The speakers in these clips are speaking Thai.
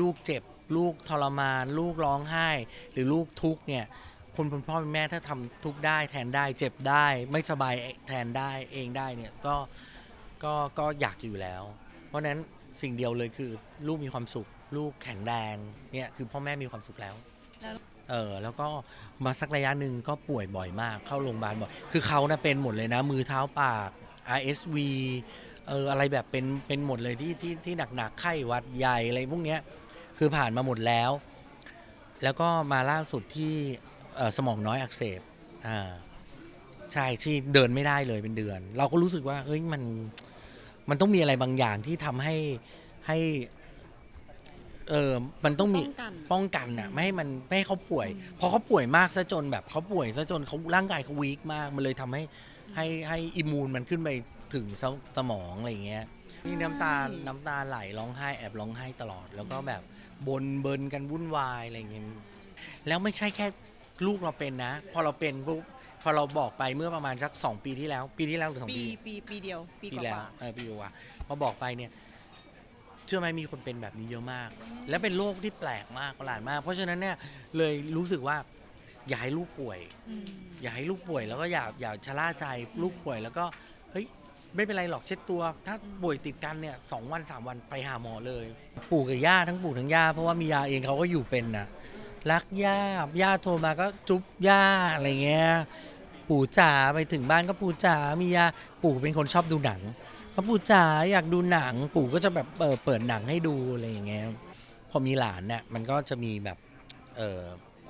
ลูกเจ็บ ลูกทรมาน ลูกร้องไห้ หรือลูกทุกข์เนี่ยคนเป็นพ่อเป็นแม่ถ้าทำทุกข์ได้แทนได้ เจ็บได้ ไม่สบายแทนได้เองได้เนี่ยก็ก็ก็อยากอยู่แล้ว เพราะฉะนั้นสิ่งเดียวเลยคือ ลูกมีความสุข ลูกแข็งแรงเนี่ยคือพ่อแม่มีความสุขแล้ว แล้วเออแล้วก็มาสักระยะหนึ่งก็ป่วยบ่อยมากเข้าโรงพยาบาลบ่อยคือเขานะเป็นหมดเลยนะ มือเท้าปาก RSV เอออะไรแบบเป็นเป็นหมดเลยที่ที่ที่หนักๆไข้หวัดใหญ่อะไรพวกเนี้ย คือผ่านมาหมดแล้ว แล้วก็มาล่าสุดที่เอ่อสมองน้อยอักเสบอ่าใช่ที่เดินไม่ได้เลยเป็นเดือน เราก็รู้สึกว่าเฮ้ยมันมันต้องมีอะไรบางอย่างที่ทำให้ให้เออมันต้องมีป้องกันป้องกันน่ะไม่ให้มันไม่ให้เขาป่วย พอเขาป่วยมากซะจนแบบเขาป่วยซะจนเขาร่างกายเขาวีคมาก มันเลยทำให้ให้ให้อิมมูนมันขึ้นไปถึงสสมองอะไรอย่างเงี้ยนี่น้ำตาน้ำตาไหลร้องไห้แอบร้องไห้ตลอดแล้วก็แบบ บนเบินกันวุ่นวายอะไรอย่างเงี้ยแล้วไม่ใช่แค่ลูกเราเป็นนะ พอเราเป็นปุ๊บพอเราบอกไปเมื่อประมาณสักสองปีที่แล้ว ปีที่แล้วหรือสองปี ปีปีปีเดียวปีปีกแล้วว่าเออปีกว่าพอบอกไปเนี่ย เชื่อไหมมีคนเป็นแบบนี้เยอะมาก และเป็นโรคที่แปลกมากประหลาดมาก เพราะฉะนั้นเนี่ยเลยรู้สึกว่าอย่าให้ลูกป่วย อืม อย่าให้ลูกป่วยแล้วก็อย่าอย่าชะล่าใจลูกป่วยแล้วก็เฮ้ย ไม่เป็นไรหรอกเช็ดตัว ถ้าป่วยติดกันเนี่ยสองวันสามวันไปหาหมอเลย ปู่กับย่าทั้งปู่ทั้งย่าเพราะว่ามียาเองเขาก็อยู่เป็นนะรักย่าย่าโทรมาก็จุ๊บย่าอะไรเงี้ยปู่จ๋าไปถึงบ้านก็ปู่จ๋ามียาปู่เป็นคนชอบดูหนังพอปู่จ๋าอยากดูหนัง ปู่ก็จะแบบเปิดเปิดหนังให้ดูอะไรอย่างเงี้ยพอมีหลานเนี่ยมันก็จะมีแบบเออ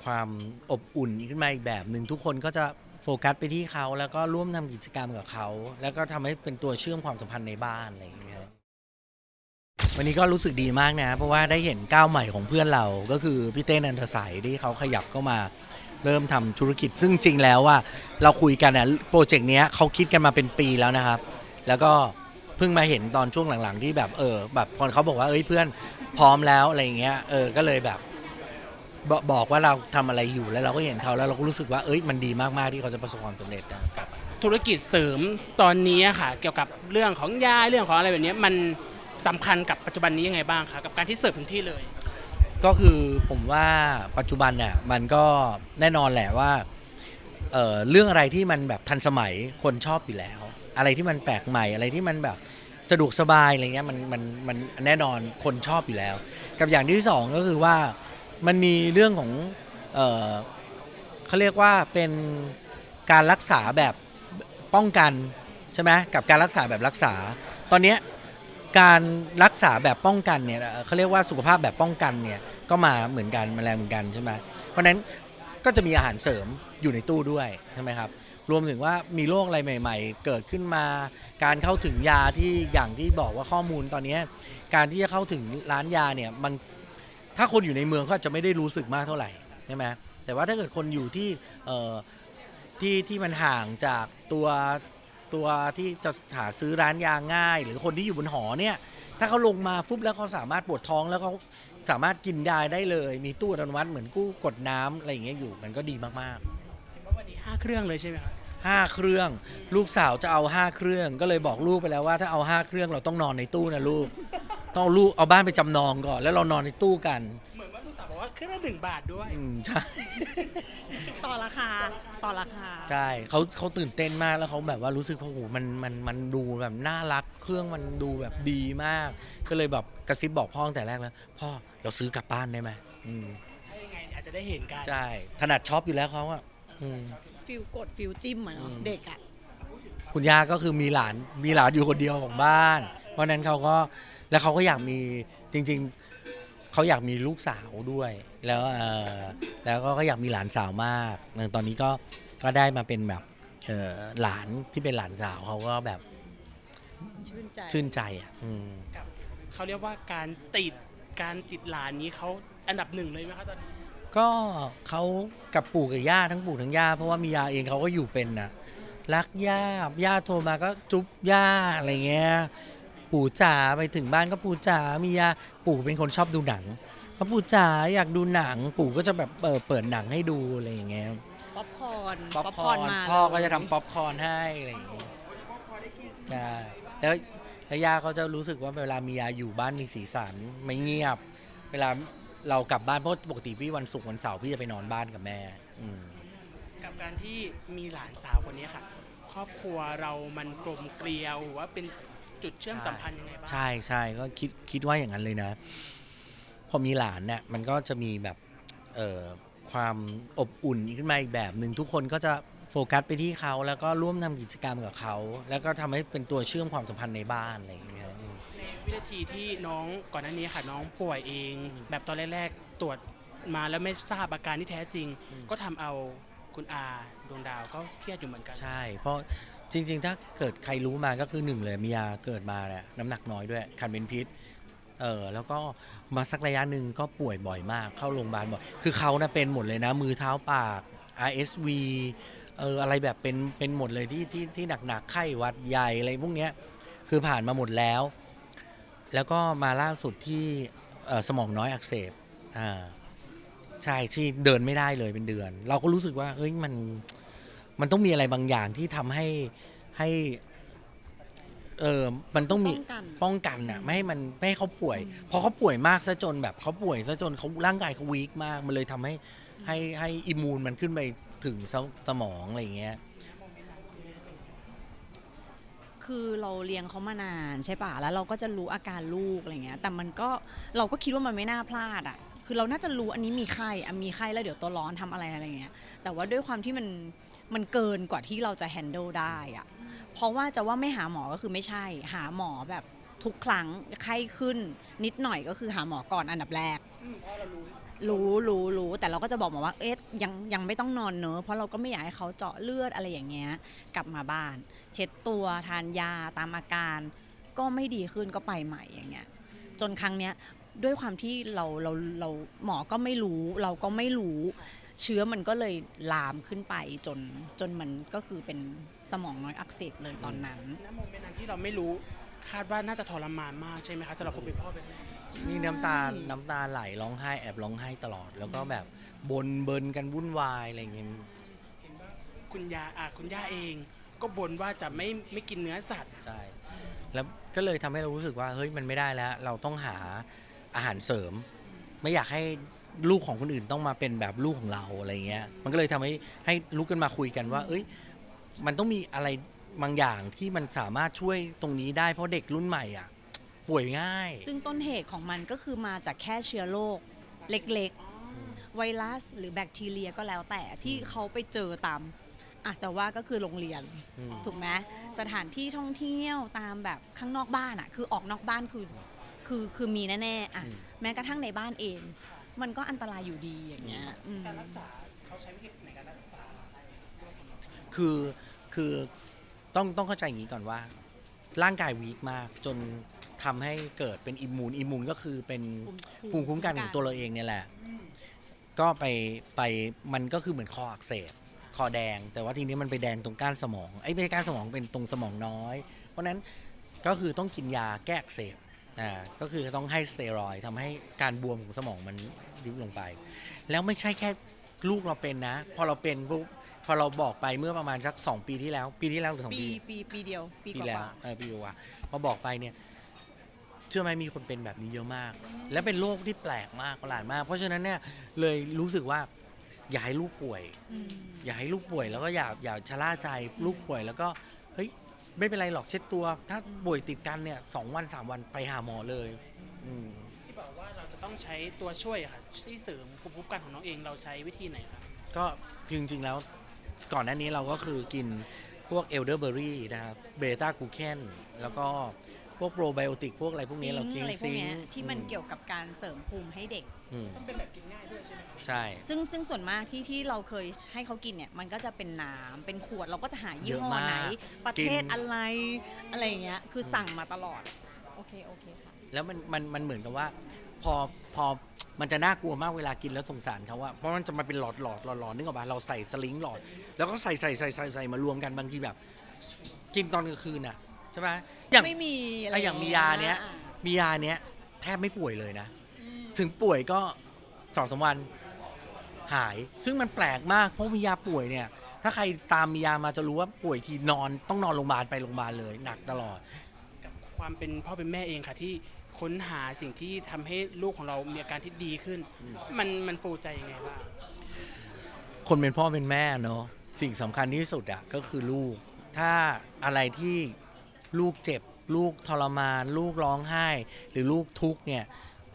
ความอบอุ่นขึ้นมาอีกแบบหนึ่งทุกคนก็จะ โฟกัสไปที่เขาแล้วก็ร่วมทำกิจกรรมกับเขา แล้วก็ทำให้เป็นตัวเชื่อมความสัมพันธ์ในบ้านอะไรอย่างเงี้ยวันนี้ก็รู้สึกดีมากนะ เพราะว่าได้เห็นก้าวใหม่ของเพื่อนเราก็คือพี่เต้นันทสัยที่เขาขยับเข้ามาเริ่มทำธุรกิจ ซึ่งจริงแล้วว่าเราคุยกันนี่ยโปรเจกต์เนี้ยเขาคิดกันมาเป็นปีแล้วนะครับ แล้วก็เพิ่งมาเห็นตอนช่วงหลังๆ ที่แบบเออแบบพอเขาบอกว่าเอ้ยเพื่อนพร้อมแล้วอะไรอย่างเงี้ยเออก็เลยแบบ บบอกว่าเราทำอะไรอยู่แล้วเราก็เห็นเขาแล้วเราก็รู้สึกว่าเอ้ยมันดีมากๆที่เขาจะประสบความสำเร็จนะครับธุรกิจเสริมตอนนี้อะค่ะ เกี่ยวกับเรื่องของยาเรื่องของอะไรแบบนี้มันสำคัญกับปัจจุบันนี้ยังไงบ้างคะกับการที่เสิร์ฟถึงที่เลย ก็คือผมว่าปัจจุบันเนี่ยมันก็แน่นอนแหละว่าเอ่อเรื่องอะไรที่มันแบบทันสมัยคนชอบอยู่แล้ว อะไรที่มันแปลกใหม่อะไรที่มันแบบสะดวกสบายอะไรเงี้ยมันมันมันแน่นอนคนชอบอยู่แล้ว กับอย่างที่สองก็คือว่า มันมีเรื่องของเออเขาเรียกว่าเป็นการรักษาแบบป้องกันใช่ไหมกับการรักษาแบบรักษา ตอนเนี้ยการรักษาแบบป้องกันเนี่ยเขาเรียกว่าสุขภาพแบบป้องกันเนี่ยก็มาเหมือนกันมาแรงเหมือนกันใช่ไหมเพราะฉะนั้นก็จะมีอาหารเสริมอยู่ในตู้ด้วยใช่ไหมครับรวมถึงว่ามีโรคอะไรใหม่ ๆ เกิดขึ้นมา การเข้าถึงยาที่อย่างที่บอกว่าข้อมูลตอนนี้ การที่จะเข้าถึงร้านยาเนี่ยมัน ถ้าคนอยู่ในเมืองก็อาจจะไม่ได้รู้สึกมากเท่าไหร่ใช่ไหมแต่ว่าถ้าเกิดคนอยู่ที่เอ่อที่ที่มันห่างจากตัวตัวที่จะหาซื้อร้านยาง่าย หรือคนที่อยู่บนหอเนี่ย ถ้าเขาลงมาฟุบแล้วเขาสามารถปวดท้องแล้วเขาสามารถกินยาได้เลย มีตู้อัตโนมัติเหมือนกู้กดน้ำอะไรอย่างเงี้ยอยู่มันก็ดีมากเห็นว่าวันนี้5เครื่องเลยใช่ไหมคะๆ5เครื่อง ลูกสาวจะเอา5เครื่อง ก็เลยบอกลูกไปแล้วว่าถ้าเอา5เครื่องเราต้องนอนในตู้นะลูก ต้องเอาลูกเอาบ้านไปจำนองก่อน แล้วเรานอนในตู้กันเหมือนว่าลูกสาวบอกว่าเครื่องละหนึ่งบาทด้วย อืมใช่ ต่อราคา ต่อราคา ใช่เขาเขาตื่นเต้นมากแล้วเขาแบบว่ารู้สึกว่าโอ้โหมันมันมันดูแบบน่ารัก เครื่องมันดูแบบดีมาก ก็เลยแบบกระซิบบอกพ่อตั้งแต่แรกแล้ว พ่อเราซื้อกลับบ้านได้ไหมอืมถ้ายังไงอาจจะได้เห็นกันใช่ถนัดช็อปอยู่แล้วเขาอะอืม ฟิลกดฟิลจิ้มอะเนาะ อืม เด็กอะ คุณย่าก็คือมีหลานมีหลานอยู่คนเดียวของบ้าน เพราะฉะนั้นเขาก็ แล้วเขาก็อยากมีจริง ๆเขาอยากมีลูกสาวด้วย แล้วเออแล้วก็ก็อยากมีหลานสาวมากเออตอนนี้ก็ก็ได้มาเป็นแบบเออหลานที่เป็นหลานสาวเขาก็แบบชื่นใจชื่นใจอะอืมกับเขาเรียกว่าการติดการติดหลานนี้เขาอันดับหนึ่งเลยไหมคะตอนนี้ก็เขากับปู่กับย่าทั้งปู่ทั้งย่าเพราะว่ามียาเองเขาก็อยู่เป็นนะรักย่าย่าโทรมาก็จุ๊บย่าอะไรเงี้ย ปู่จ๋าไปถึงบ้านก็ปู่จ๋ามียาปู่เป็นคนชอบดูหนังพอปู่จ๋าอยากดูหนัง ปู่ก็จะแบบเปิดเปิดหนังให้ดูอะไรอย่างเงี้ยป๊อปคอร์นป๊อปคอร์นมาพ่อก็เลยจะทำป๊อปคอร์นให้อะไรอย่างเงี้ยใช่แล้วแล้วย่าเขาจะรู้สึกว่าเวลามียาอยู่บ้านมีสีสันไม่เงียบ เวลาเรากลับบ้านเพราะปกติพี่วันศุกร์วันเสาร์พี่จะไปนอนบ้านกับแม่อืมกับการที่มีหลานสาวคนนี้ค่ะ ครอบครัวเรามันกลมเกลียวหรือว่าเป็น จุดเชื่อมใช่สัมพันธ์ยังไงบ้าง ใช่ใช่ก็คิดคิดว่าอย่างนั้นเลยนะ พอมีหลานเนี่ยมันก็จะมีแบบเอ่อความอบอุ่นขึ้นมาอีกแบบหนึ่งทุกคนก็จะโฟกัสไปที่เขา แล้วก็ร่วมทำกิจกรรมกับเขา แล้วก็ทำให้เป็นตัวเชื่อมความสัมพันธ์ในบ้านอะไรอย่างเงี้ยอืมในวินาทีที่น้องก่อนหน้านี้ค่ะน้องป่วยเอง แบบตอนแรกๆตรวจมาแล้วไม่ทราบอาการที่แท้จริง ก็ทำเอา คุณอาดวงดาวก็เครียดอยู่เหมือนกัน ใช่ เพราะจริง ๆ ถ้าเกิดใครรู้มาก็คือหนึ่งเลยมียาเกิดมาเนี่ยน้ำหนักน้อยด้วยคันเป็นพิษเออแล้วก็มาสักระยะหนึ่งก็ป่วยบ่อยมากเข้าโรงพยาบาลบ่อยคือเขานะเป็นหมดเลยนะ มือเท้าปาก RSV เอออะไรแบบเป็นเป็นหมดเลยที่ที่ที่หนักๆไข้หวัดใหญ่อะไรพวกเนี้ยคือผ่านมาหมดแล้ว แล้วก็มาล่าสุดที่สมองน้อยอักเสบอ่า ใช่ที่เดินไม่ได้เลยเป็นเดือน เราก็รู้สึกว่าเฮ้ยมันมันต้องมีอะไรบางอย่างที่ทำให้ให้ เออมันต้องมีป้องกัน ป้องกันน่ะไม่ให้มันไม่ให้เขาป่วยพอเขาป่วยมากซะจนแบบเขาป่วยซะจนเขาร่างกายเขาวีคมาก มันเลยทำให้ให้ให้อิมมูนมันขึ้นไปถึงสสมองอะไรอย่างเงี้ย คือเราเลี้ยงเขามานานใช่ป่ะ แล้วเราก็จะรู้อาการลูกอะไรเงี้ย แต่มันก็เราก็คิดว่ามันไม่น่าพลาดอะ คือเราน่าจะรู้อันนี้มีไข้อะมีไข้แล้วเดี๋ยวตัวร้อนทำอะไรอะไรเงี้ยแต่ว่าด้วยความที่มันมันเกินกว่าที่เราจะแฮนเดิลได้อะเพราะว่าจะว่าไม่หาหมอก็คือไม่ใช่ หาหมอแบบทุกครั้งไข้ขึ้น นิดหน่อยก็คือหาหมอก่อนอันดับแรกรู้รู้รู้แต่เราก็จะบอกหมอว่าเอ๊ะยังยังไม่ต้องนอนเนอะเพราะเราก็ไม่อยากให้เขาเจาะเลือดอะไรอย่างเงี้ยกลับมาบ้าน เช็ดตัวทานยาตามอาการ ก็ไม่ดีขึ้นก็ไปใหม่อย่างเงี้ยจนครั้งเนี้ย ด้วยความที่เราเราเราหมอก็ไม่รู้ เราก็ไม่รู้ เชื้อมันก็เลยลามขึ้นไปจนจนมันก็คือเป็นสมองน้อยอักเสบเลยตอนนั้นณโมเมนต์นั้นที่เราไม่รู้คาดว่าน่าจะทรมานมากใช่ไหมคะสำหรับคนเป็นพ่อเป็นแม่นี่น้ำตา น้ำตาไหลร้องไห้แอบร้องไห้ตลอด แล้วก็แบบบนเบินกันวุ่นวายอะไรอย่างเงี้ยเห็นว่าคุณยาอะคุณย่าเอง ก็บ่นว่าจะไม่ไม่กินเนื้อสัตว์ ใช่ แล้วก็เลยทำให้เรารู้สึกว่าเฮ้ยมันไม่ได้แล้ว เราต้องหา อาหารเสริม ไม่อยากให้ลูกของคนอื่นต้องมาเป็นแบบลูกของเราอะไรเงี้ย มันก็เลยทำให้ให้ลุกกันมาคุยกันว่า เอ้ย มันต้องมีอะไรบางอย่างที่มันสามารถช่วยตรงนี้ได้เพราะเด็กรุ่นใหม่อะ ป่วยง่าย ซึ่งต้นเหตุของมันก็คือมาจากแค่เชื้อโรคเล็กๆ ไวรัสหรือแบคทีเรียก็แล้วแต่ที่เขาไปเจอตามอาจจะว่าก็คือโรงเรียนอืมถูกไหมสถานที่ท่องเที่ยวตามแบบข้างนอกบ้านอะคือออกนอกบ้านคือ คือคือมีแน่ๆอะอืมแม้กระทั่งในบ้านเอง มันก็อันตรายอยู่ดีอย่างเงี้ยอืมการรักษาเขาใช้วิธีในการรักษาคือคือต้องต้องเข้าใจอย่างนี้ก่อนว่า ร่างกายวีคมากจนทำให้เกิดเป็นอิมมูนอิมมูนก็คือเป็นภูมิคุ้มกันของตัวเราเองเนี่ยแหละ ก็ไปไปมันก็คือเหมือนคออักเสบคอแดง แต่ว่าทีนี้มันไปแดงตรงก้านสมองไอ้ยไม่ใช่ก้านสมองเป็นตรงสมองน้อย เพราะฉะนั้นก็คือต้องกินยาแก้อักเสบ อ่าก็คือต้องให้สเตียรอยด์ทำให้การบวมของสมองมันยุบลงไป แล้วไม่ใช่แค่ลูกเราเป็นนะ พอเราเป็นปุ๊บพอเราบอกไปเมื่อประมาณสักสองปีที่แล้ว ปีที่แล้วหรือสองปี ปีปีปีเดียว ปีปีกแล้วว่าเออปีกว่าพอบอกไปเนี่ยเชื่อไหมมีคนเป็นแบบนี้เยอะมาก และเป็นโรคที่แปลกมากประหลาดมาก เพราะฉะนั้นเนี่ยเลยรู้สึกว่าอย่าให้ลูกป่วยๆอืม อย่าให้ลูกป่วยแล้วก็อย่าอย่าชะล่าใจลูกป่วยแล้วก็เฮ้ย ไม่เป็นไรหรอกเช็ดตัว ถ้าป่วยติดกันเนี่ยสองวันสามวันไปหาหมอเลยอืม ที่บอกว่าเราจะต้องใช้ตัวช่วยอะค่ะที่เสริมภูมิคุ้มกันของน้องเองเราใช้วิธีไหนคะก็จริง ๆ แล้วก่อนหน้านี้เราก็คือกินพวกเอลเดอร์เบอรี่นะครับเบต้ากูเคนแล้วก็พวกโปรไบโอติกพวกอะไรพวกนี้เรากินอะไรพวซิกงเนี้ยค์ที่มันเกี่ยวกับการเสริมภูมิให้เด็ก อืมมันเป็นแบบกินง่ายด้วยใช่ไหมคะใช่ ซึ่งซึ่งส่วนมากที่ที่เราเคยให้เขากินเนี่ยมันก็จะเป็นน้ำเป็นขวดเราก็จะหายี่เยอะห้อมากไหน ประเทศกิน อะไรอะไรอย่างเงี้ยคือสั่งมาตลอด โอเค โอเคค่ะ แล้วมันมันมันเหมือนกับว่า พอพอมันจะน่ากลัวมากเวลากินแล้วสงสารเขาว่าเพราะมันจะมาเป็นหลอดหลอดหลอดหลอดนึกออกปะเราใส่สลิงหลอด แล้วก็ใส่ใส่ใส่ใส่ใส่มารวมกันบางทีแบบ กินตอนกลางคืนน่ะใช่ไหมอย่าง ไม่มีอะไรอะอย่างมียาเนี้ย อะมียาเนี้ยแทบไม่ป่วยเลยนะอืม ถึงป่วยก็สองสามวันหาย ซึ่งมันแปลกมาก เพราะมียาป่วยเนี่ย ถ้าใครตามมียามาจะรู้ว่าป่วยทีนอนต้องนอนโรงพยาบาลไปโรงพยาบาลเลยหนักตลอด กับความเป็นพ่อเป็นแม่เองค่ะที่ค้นหาสิ่งที่ทำให้ลูกของเรามีอาการที่ดีขึ้น มันมันฟูใจยังไงบ้าง คนเป็นพ่อเป็นแม่เนาะสิ่งสำคัญที่สุดอะก็คือลูก ถ้าอะไรที่ลูกเจ็บ ลูกทรมาน ลูกร้องไห้ หรือลูกทุกข์เนี่ย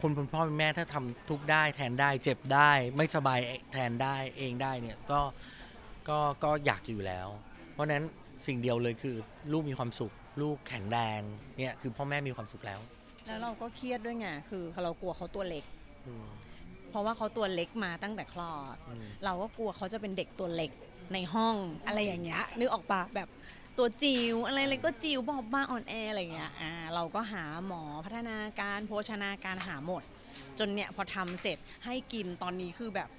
คนเป็นพ่อเป็นแม่ถ้าทำทุกข์ได้แทนได้เจ็บได้ ไม่สบายแทนได้เองได้เนี่ยก็ก็ก็อยากอยู่แล้ว เพราะฉะนั้นสิ่งเดียวเลยคือ ลูกมีความสุข ลูกแข็งแรงเนี่ยคือพ่อแม่มีความสุขแล้ว แล้วเราก็เครียดด้วยไงคือเรากลัวเขาตัวเล็กอืมเพราะว่าเขาตัวเล็กมาตั้งแต่คลอดอืมเราก็กลัวเขาจะเป็นเด็กตัวเล็กในห้องอะไรอย่างเงี้ยนึกออกปะแบบ ตัวจิ๋วอะไรเลยก็จิ๋วบอบบ้าอ่อนแออะไรอย่างเงี้ยอ่าเราก็หาหมอพัฒนาการโภชนาการหาหมด จนเนี่ยพอทำเสร็จให้กินตอนนี้คือแบบ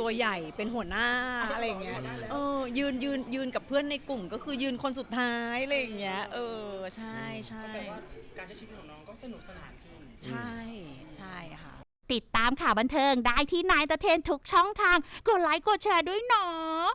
ตัวใหญ่เป็นหัวหน้าอะไรอย่างเงี้ยเออยืนยืนยืนกับเพื่อนในกลุ่ม ก็คือยืนคนสุดท้ายอะไรอย่างเงี้ยเออใช่ใช่ แปลว่าการใช้ชีวิตของน้องก็สนุกสนานขึ้น ใช่ใช่ค่ะ ติดตามข่าวบันเทิงได้ที่นายตะเทนทุกช่องทาง กดไลค์กดแชร์ด้วยเนาะ